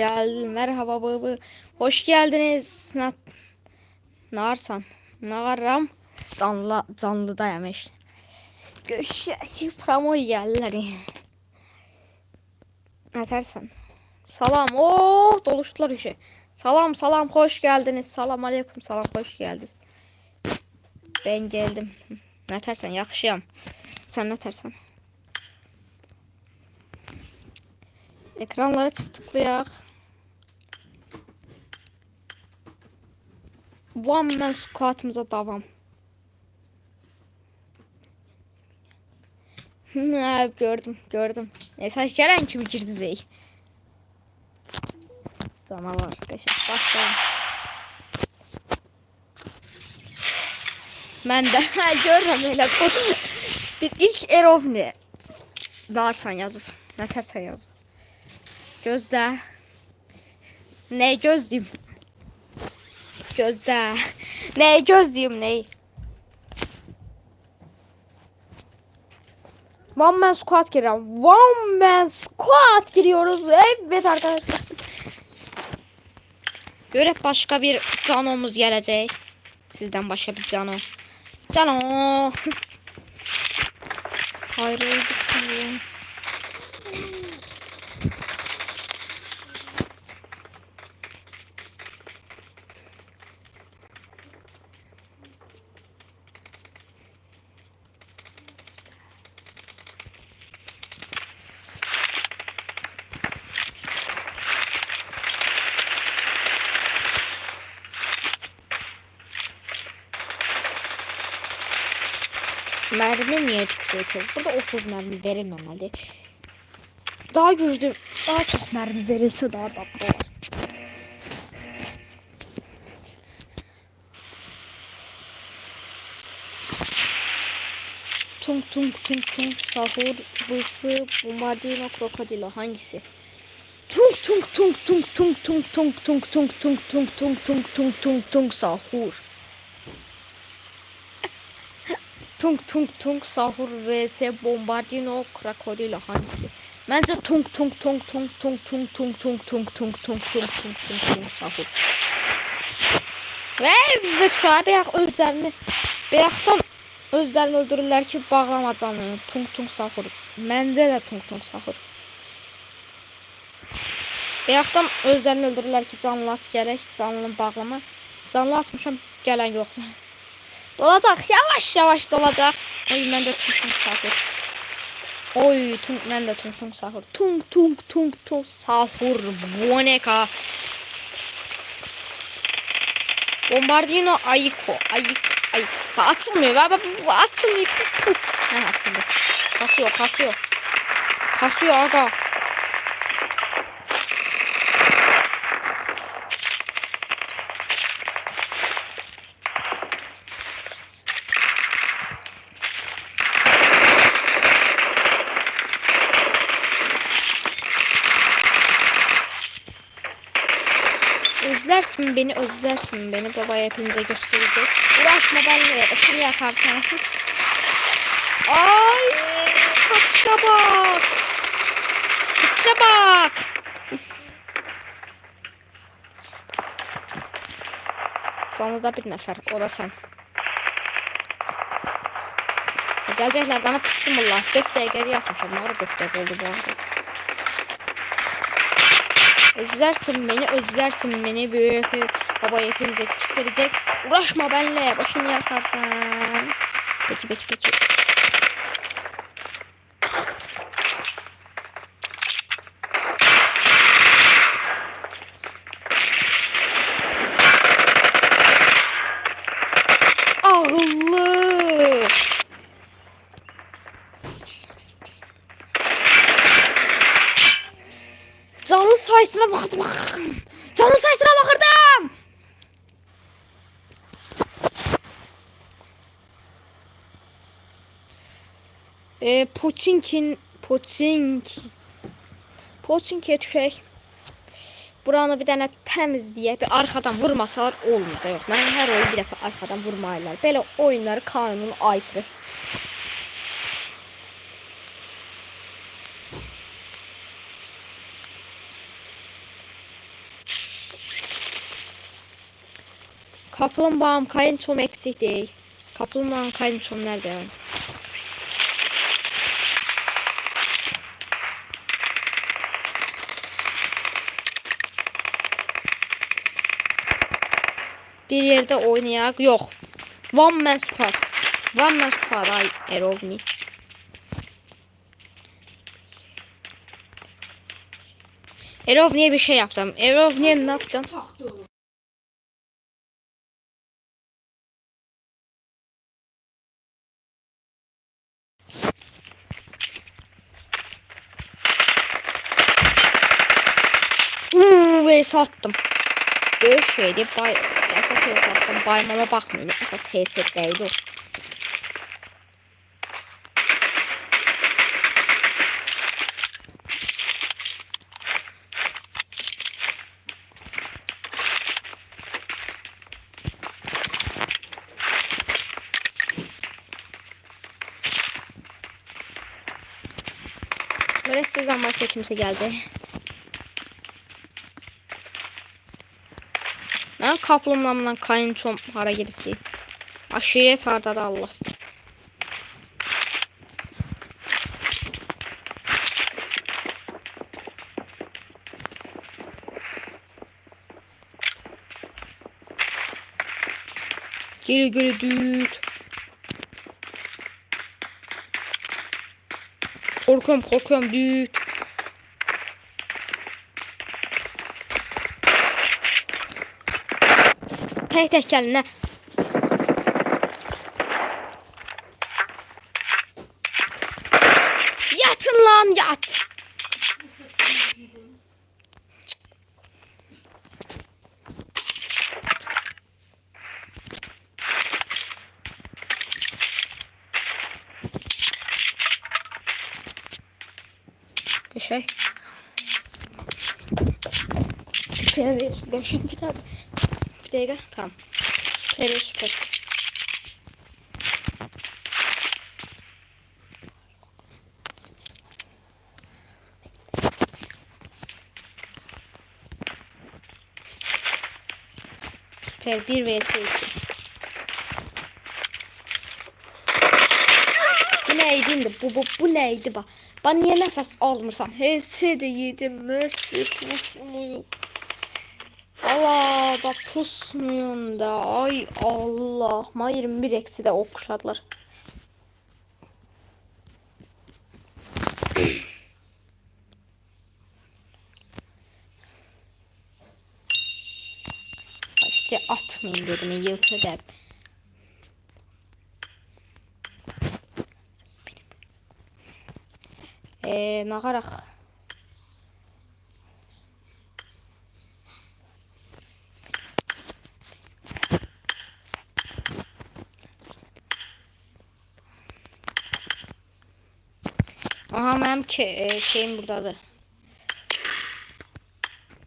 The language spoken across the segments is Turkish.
geldin. Merhaba baba. Hoş geldiniz. Na Narsan. Naram. Canlı canlıdayım işte. Göşək promo gəlirlər. Nətərsən? Salam. Oh, doluşdular işe. Salam, salam, hoş geldiniz. Salam aleyküm, salam, hoş geldiniz. Ben geldim. Nətərsən? Yaxşıyam. Sən nətərsən? Ekranlara tık tıklayaq. One man squatımıza davam. Ha, gördüm, gördüm. Mesaj gelen kimi girdi zey. Canavar. Beşe başlayalım. Ben de görürüm öyle bu. Bir ilk erov ne? Darsan yazıp. Ne tersen yazıp. Gözde. Ne gözleyim? Gözde. Ne gözleyim ne? One man squat giriyorum. One man squat giriyoruz. Evet arkadaşlar. Göre başka bir canomuz gelecek. Sizden başka bir cano. Cano. Ayrıldık. Mermi niye titretiyoruz? Burada 30 mermi verilmemeli. Daha güçlü, daha çok mermi verilse daha tatlı olur. Tung tung tung tung sahur bısı bombardino krokodilo hangisi? Tung tung tung tung tung tung tung tung tung tung tung tung tung tung tung tung sahur. Tung tung tung sahur vs bombardino krokodilo hangisi? Bence tung tung tung tung tung tung tung tung tung tung tung tung tung tung tung sahur. Ve evet şu an bir özlerini bir özlerini öldürürler ki bağlama canını. Tung tung sahur. Bence de tung tung sahur. Bir yaktan özlerini öldürürler ki canlı at gerek. Canlını bağlama. Canlı atmışam gelen yok. Dolacak. Yavaş yavaş dolacak. Oy ben de tung tung sahur. Oy tung ben de tung tung sahur. Tung tung tung tung sahur. Boneka. Bombardino Ayiko. Ayiko. Ay, bak açılmıyor. Bak bak bu açılmıyor. Puh, puh. Ha açıldı. Kasıyor kasıyor. Kasıyor aga. Özlersin beni, özlersin beni. Baba hepinize gösterecek. Uğraşma benimle. Işını yakarsan. Ay, kaçışa bak. Kaçışa bak. Sonunda bir nefer. O da sen. Gelecekler bana bismillah. 4 dakika yatmışım. Ne ara 4 dakika oldu bu arada. Özlersin beni, özlersin beni büyük baba hepinize gösterecek. Uğraşma benle, başını yakarsan. Peki, peki, peki. Ağıllı. Canlı sayısına baktım. Canlı sayısına bakırdım. E, Putinkin Putink Putinkiyə düşək. Buranı bir dənə təmizləyək. Bir arxadan vurmasalar olmur da yox. Mən hər oyun bir dəfə arxadan vurmayırlar. Belə oyunları qanun aykırı. Kaplumbağam kayınçom eksik değil. Kaplumbağam kayınçom nerede ya? Bir yerde oynayak. Yok. One man squad. One man squad ay Erovni. Erovni'ye bir şey yapacağım. Erovni'ye ne yapacağım? Ve sattım. Böyle şeydi. Bay, esas şey sattım. Baymama bakmayın. Esas hesetteydi o. Böyle size zaman kimse geldi. Ben kaplumbağamla kayınçom hara gedib deyim. Aşiret hardadır Allah. Geri geri düt. Korkuyorum korkuyorum düt. Tek tek gelin ne? Yatın lan yat. Şey. Bir dakika, bir dakika. Dakika, tamam. Süper, süper. Süper 1 vs 2. Bu neydi indi? Bu, bu, bu neydi bak. Ben niye nefes almırsam? HS de yedim. Messi pusmuyor. Allah da pusmuyorum da. Ay Allah. Ma 21 eksi de okşadılar. İşte atmayın dedim. Yıltı. Eee nağaraq. Aha mənim ki, e, şeyim buradadır.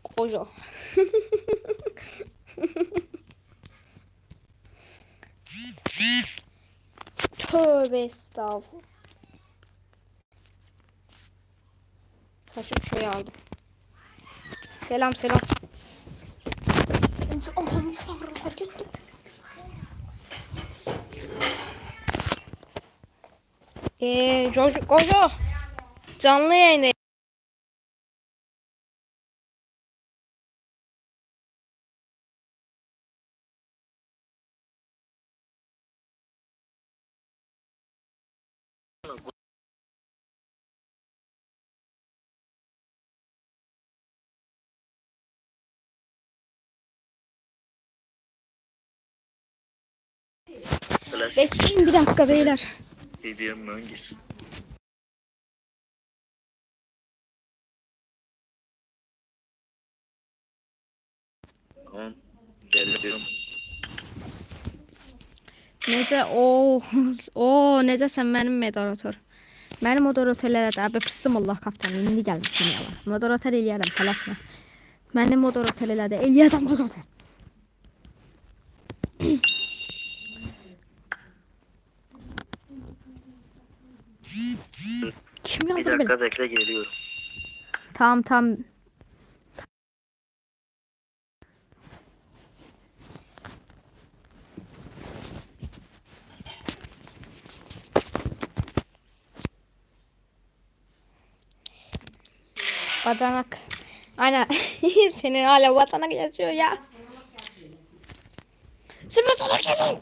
Koca. Tövbe estağfurullah. Saçım şey aldım. Selam selam. Allah'ım çağırırlar gitti. Eee Jojo, Gojo. Canlı yayında Bekleyin bir dakika beyler. Hediyem öngüsü. 10 Geliyorum. Necə o, o, necəsən mənim moderator. Mənim moderator eləyər də, bəpsim Allah kapitan, indi gəlmişəm yalan. Moderator eləyərəm, tələsmə. Mənim moderator elə də, eləyəcəm qızı. Kim yazdı belə? Bir dakika bekle geliyorum. Tamam tamam. Bacanak. Aynen. Senin hala bacanak yazıyor ya. Sen bacanak yazıyor.